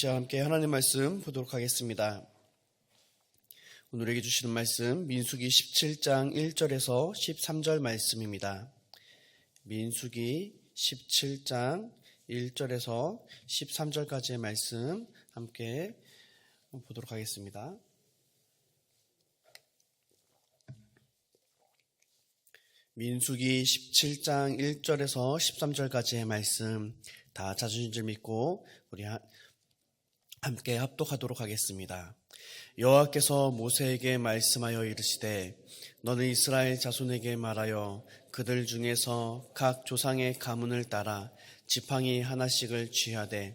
시와 함께 하나님 말씀 보도록 하겠습니다. 오늘에게 주시는 말씀 민수기 17장 1절에서 13절 말씀입니다. 민수기 17장 1절에서 13절까지의 말씀 함께 보도록 하겠습니다. 민수기 17장 1절에서 13절까지의 말씀 다 자주신 줄 믿고 우리 함께 합독하도록 하겠습니다. 여호와께서 모세에게 말씀하여 이르시되 너는 이스라엘 자손에게 말하여 그들 중에서 각 조상의 가문을 따라 지팡이 하나씩을 취하되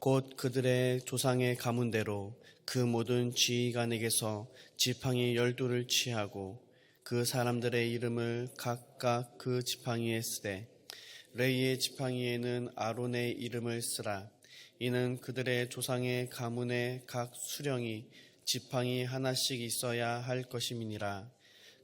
곧 그들의 조상의 가문대로 그 모든 지휘관에게서 지팡이 열두를 취하고 그 사람들의 이름을 각각 그 지팡이에 쓰되 레이의 지팡이에는 아론의 이름을 쓰라. 이는 그들의 조상의 가문의 각 수령이 지팡이 하나씩 있어야 할 것임이니라.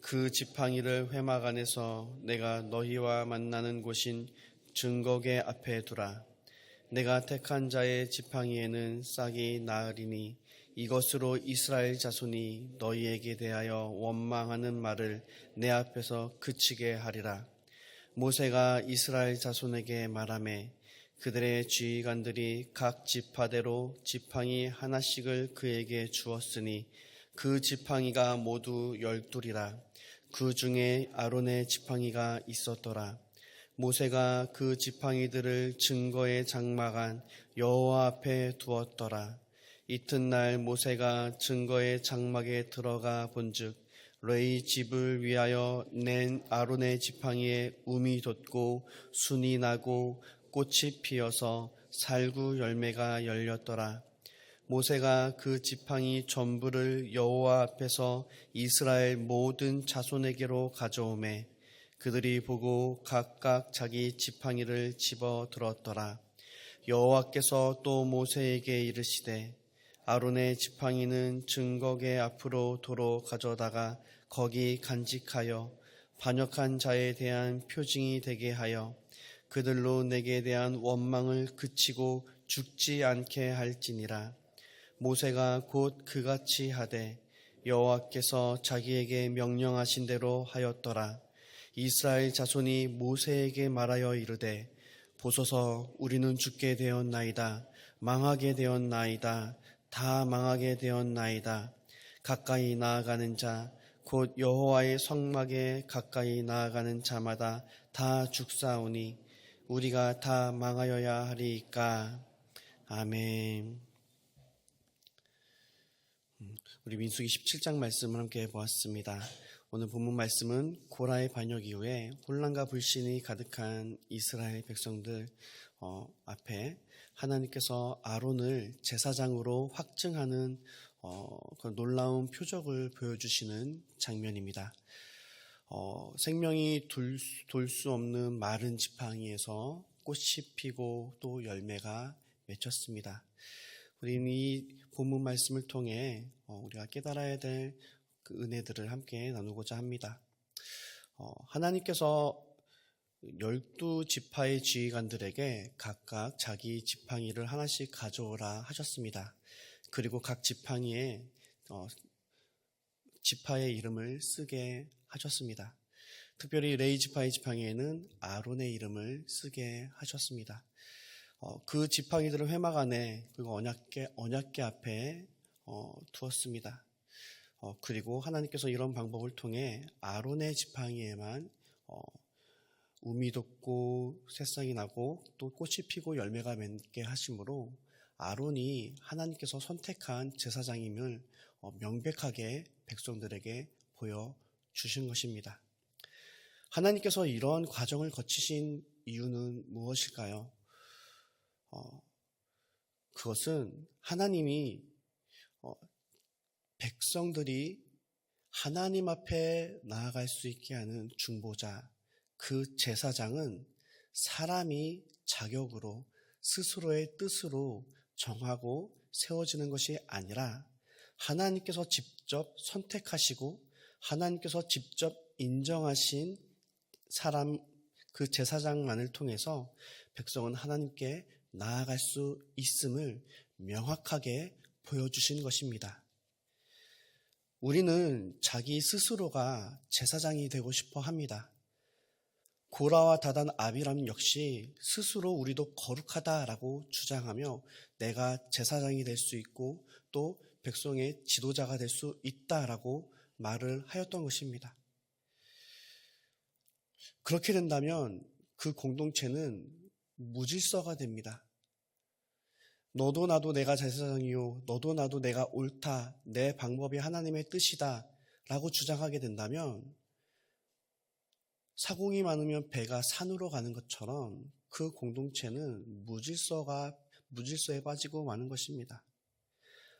그 지팡이를 회막 안에서 내가 너희와 만나는 곳인 증거계 앞에 두라. 내가 택한 자의 지팡이에는 싹이 나으리니 이것으로 이스라엘 자손이 너희에게 대하여 원망하는 말을 내 앞에서 그치게 하리라. 모세가 이스라엘 자손에게 말하매 그들의 지휘관들이 각 지파대로 지팡이 하나씩을 그에게 주었으니 그 지팡이가 모두 열둘이라. 그 중에 아론의 지팡이가 있었더라. 모세가 그 지팡이들을 증거의 장막안 여호와 앞에 두었더라. 이튿날 모세가 증거의 장막에 들어가 본즉 레이 집을 위하여 낸 아론의 지팡이에 움이 돋고 순이 나고 꽃이 피어서 살구 열매가 열렸더라. 모세가 그 지팡이 전부를 여호와 앞에서 이스라엘 모든 자손에게로 가져오매 그들이 보고 각각 자기 지팡이를 집어 들었더라. 여호와께서 또 모세에게 이르시되 아론의 지팡이는 증거계 앞으로 도로 가져다가 거기 간직하여 반역한 자에 대한 표징이 되게 하여 그들로 내게 대한 원망을 그치고 죽지 않게 할지니라. 모세가 곧 그같이 하되 여호와께서 자기에게 명령하신 대로 하였더라. 이스라엘 자손이 모세에게 말하여 이르되 보소서 우리는 죽게 되었나이다. 망하게 되었나이다. 다 망하게 되었나이다. 가까이 나아가는 자, 곧 여호와의 성막에 가까이 나아가는 자마다 다 죽사오니 우리가 다 망하여야 하리까. 아멘. 음, 우리 민수기 17장 말씀을 함께 보았습니다. 오늘 본문 말씀은 고라의 반역 이후에 혼란과 불신이 가득한 이스라엘 백성들 어, 앞에 하나님께서 아론을 제사장으로 확증하는 어, 그 놀라운 표적을 보여주시는 장면입니다. 어, 생명이 돌 수 없는 마른 지팡이에서 꽃이 피고 또 열매가 맺혔습니다. 우리는 이 본문 말씀을 통해 어, 우리가 깨달아야 될 그 은혜들을 함께 나누고자 합니다. 어, 하나님께서 열두 지파의 지휘관들에게 각각 자기 지팡이를 하나씩 가져오라 하셨습니다. 그리고 각 지팡이에 어, 지파의 이름을 쓰게 하셨습니다. 특별히 레이 지파의 지팡이에는 아론의 이름을 쓰게 하셨습니다. 어, 그 지팡이들을 회막 안에 그리고 언약계 언약계 앞에 어, 두었습니다. 어, 그리고 하나님께서 이런 방법을 통해 아론의 지팡이에만 어, 우미 돋고 새싹이 나고 또 꽃이 피고 열매가 맺게 하심으로 아론이 하나님께서 선택한 제사장임을 어, 명백하게 백성들에게 보여 주신 것입니다. 하나님께서 이러한 과정을 거치신 이유는 무엇일까요? 어, 그것은 하나님이 어, 백성들이 하나님 앞에 나아갈 수 있게 하는 중보자, 그 제사장은 사람이 자격으로 스스로의 뜻으로 정하고 세워지는 것이 아니라 하나님께서 직접 선택하시고 하나님께서 직접 인정하신 사람, 그 제사장만을 통해서 백성은 하나님께 나아갈 수 있음을 명확하게 보여주신 것입니다. 우리는 자기 스스로가 제사장이 되고 싶어 합니다. 고라와 다단 아비람 역시 스스로 우리도 거룩하다라고 주장하며 내가 제사장이 될 수 있고 또 백성의 지도자가 될 수 있다라고 말을 하였던 것입니다. 그렇게 된다면 그 공동체는 무질서가 됩니다. 너도 나도 내가 제사장이요. 너도 나도 내가 옳다. 내 방법이 하나님의 뜻이다. 라고 주장하게 된다면 사공이 많으면 배가 산으로 가는 것처럼 그 공동체는 무질서가, 무질서에 빠지고 마는 것입니다.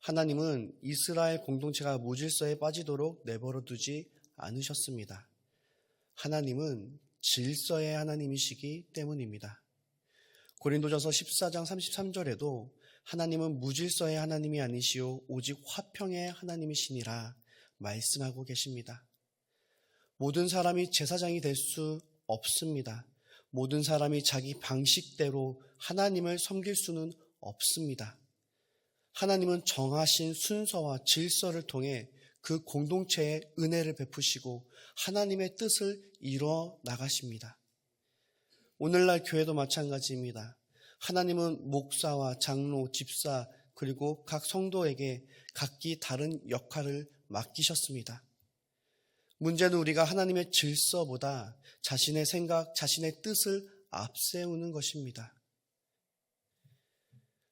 하나님은 이스라엘 공동체가 무질서에 빠지도록 내버려 두지 않으셨습니다. 하나님은 질서의 하나님이시기 때문입니다. 고린도전서 14장 33절에도 하나님은 무질서의 하나님이 아니시오 오직 화평의 하나님이시니라 말씀하고 계십니다. 모든 사람이 제사장이 될 수 없습니다. 모든 사람이 자기 방식대로 하나님을 섬길 수는 없습니다. 하나님은 정하신 순서와 질서를 통해 그 공동체에 은혜를 베푸시고 하나님의 뜻을 이루어 나가십니다. 오늘날 교회도 마찬가지입니다. 하나님은 목사와 장로, 집사, 그리고 각 성도에게 각기 다른 역할을 맡기셨습니다. 문제는 우리가 하나님의 질서보다 자신의 생각, 자신의 뜻을 앞세우는 것입니다.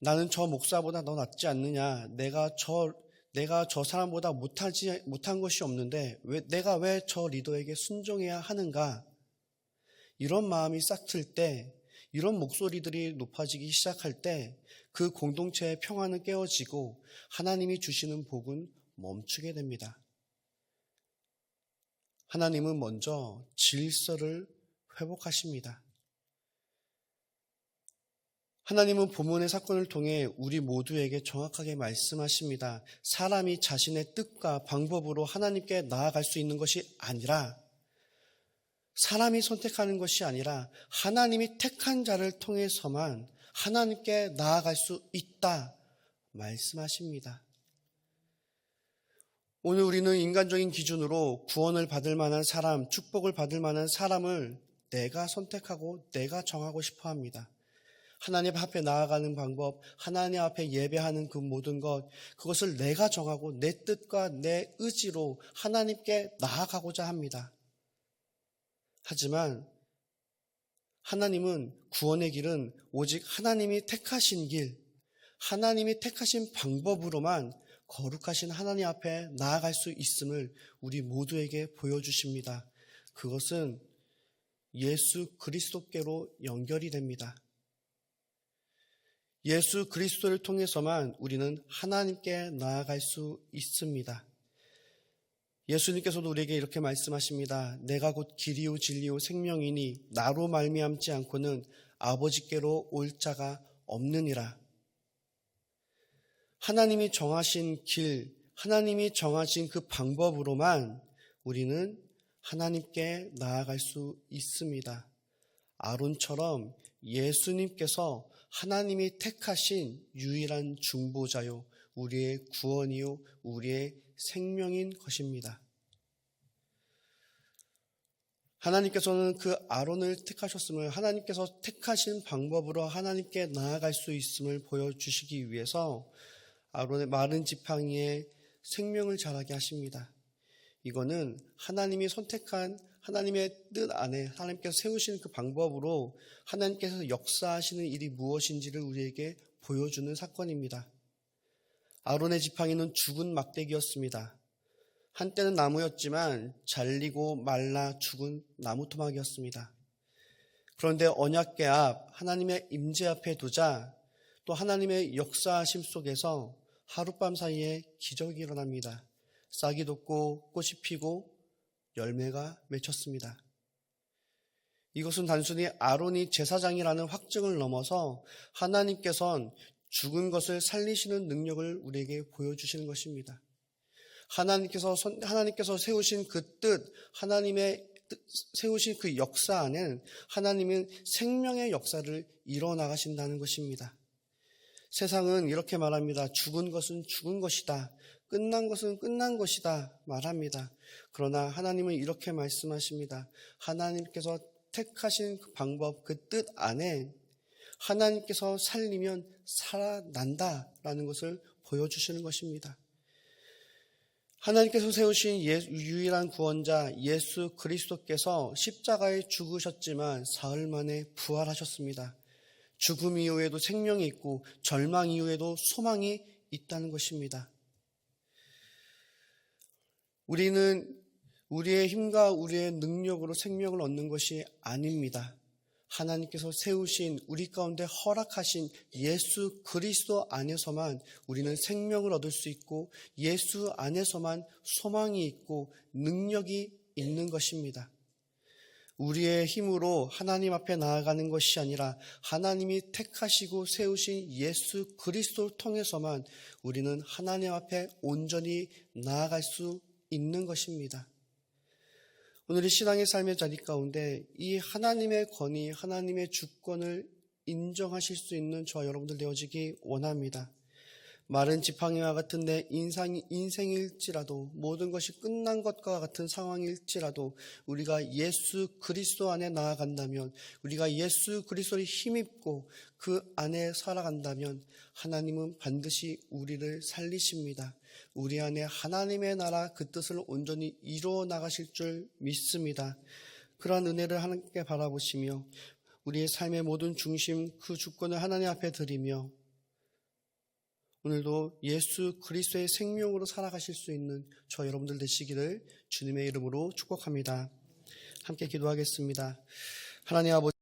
나는 저 목사보다 더 낫지 않느냐? 내가 저 내가 저 사람보다 못하지 못한 것이 없는데 왜 내가 왜 저 리더에게 순종해야 하는가? 이런 마음이 싹 틀 때, 이런 목소리들이 높아지기 시작할 때 그 공동체의 평화는 깨어지고 하나님이 주시는 복은 멈추게 됩니다. 하나님은 먼저 질서를 회복하십니다. 하나님은 본문의 사건을 통해 우리 모두에게 정확하게 말씀하십니다. 사람이 자신의 뜻과 방법으로 하나님께 나아갈 수 있는 것이 아니라 사람이 선택하는 것이 아니라 하나님이 택한 자를 통해서만 하나님께 나아갈 수 있다 말씀하십니다. 오늘 우리는 인간적인 기준으로 구원을 받을 만한 사람, 축복을 받을 만한 사람을 내가 선택하고 내가 정하고 싶어 합니다. 하나님 앞에 나아가는 방법, 하나님 앞에 예배하는 그 모든 것, 그것을 내가 정하고 내 뜻과 내 의지로 하나님께 나아가고자 합니다. 하지만 하나님은 구원의 길은 오직 하나님이 택하신 길, 하나님이 택하신 방법으로만 거룩하신 하나님 앞에 나아갈 수 있음을 우리 모두에게 보여주십니다. 그것은 예수 그리스도께로 연결이 됩니다. 예수 그리스도를 통해서만 우리는 하나님께 나아갈 수 있습니다. 예수님께서도 우리에게 이렇게 말씀하십니다. 내가 곧 길이요 진리요 생명이니 나로 말미암지 않고는 아버지께로 올 자가 없느니라. 하나님이 정하신 길, 하나님이 정하신 그 방법으로만 우리는 하나님께 나아갈 수 있습니다. 아론처럼 예수님께서 하나님이 택하신 유일한 중보자요, 우리의 구원이요, 우리의 생명인 것입니다. 하나님께서는 그 아론을 택하셨음을 하나님께서 택하신 방법으로 하나님께 나아갈 수 있음을 보여주시기 위해서 아론의 마른 지팡이에 생명을 자라게 하십니다. 이거는 하나님이 선택한 하나님의 뜻 안에 하나님께서 세우신 그 방법으로 하나님께서 역사하시는 일이 무엇인지를 우리에게 보여주는 사건입니다. 아론의 지팡이는 죽은 막대기였습니다. 한때는 나무였지만 잘리고 말라 죽은 나무 토막이었습니다. 그런데 언약계 앞 하나님의 임재 앞에 두자 또 하나님의 역사하심 속에서 하룻밤 사이에 기적이 일어납니다. 싹이 돋고 꽃이 피고 열매가 맺혔습니다. 이것은 단순히 아론이 제사장이라는 확증을 넘어서 하나님께선 죽은 것을 살리시는 능력을 우리에게 보여주시는 것입니다. 하나님께서 하나님께서 세우신 그 뜻, 하나님의 세우신 그 역사 안엔 하나님은 생명의 역사를 이뤄 나가신다는 것입니다. 세상은 이렇게 말합니다. 죽은 것은 죽은 것이다. 끝난 것은 끝난 것이다. 말합니다. 그러나 하나님은 이렇게 말씀하십니다. 하나님께서 택하신 그 방법, 그 뜻 안에 하나님께서 살리면 살아난다라는 것을 보여주시는 것입니다. 하나님께서 세우신 예- 유일한 구원자 예수 그리스도께서 십자가에 죽으셨지만 사흘 만에 부활하셨습니다. 죽음 이후에도 생명이 있고 절망 이후에도 소망이 있다는 것입니다. 우리는 우리의 힘과 우리의 능력으로 생명을 얻는 것이 아닙니다. 하나님께서 세우신 우리 가운데 허락하신 예수 그리스도 안에서만 우리는 생명을 얻을 수 있고 예수 안에서만 소망이 있고 능력이 있는 것입니다. 우리의 힘으로 하나님 앞에 나아가는 것이 아니라 하나님이 택하시고 세우신 예수 그리스도를 통해서만 우리는 하나님 앞에 온전히 나아갈 수 있는 것입니다. 오늘 이 신앙의 삶의 자리 가운데 이 하나님의 권위, 하나님의 주권을 인정하실 수 있는 저와 여러분들 되어지기 원합니다. 마른 지팡이와 같은 내 인상이, 인생일지라도 모든 것이 끝난 것과 같은 상황일지라도 우리가 예수 그리스도 안에 나아간다면 우리가 예수 그리스도를 힘입고 그 안에 살아간다면 하나님은 반드시 우리를 살리십니다. 우리 안에 하나님의 나라 그 뜻을 온전히 이루어 나가실 줄 믿습니다. 그러한 은혜를 하나님께 바라보시며 우리의 삶의 모든 중심 그 주권을 하나님 앞에 드리며 오늘도 예수 그리스도의 생명으로 살아가실 수 있는 저 여러분들 되시기를 주님의 이름으로 축복합니다. 함께 기도하겠습니다. 하나님 아버지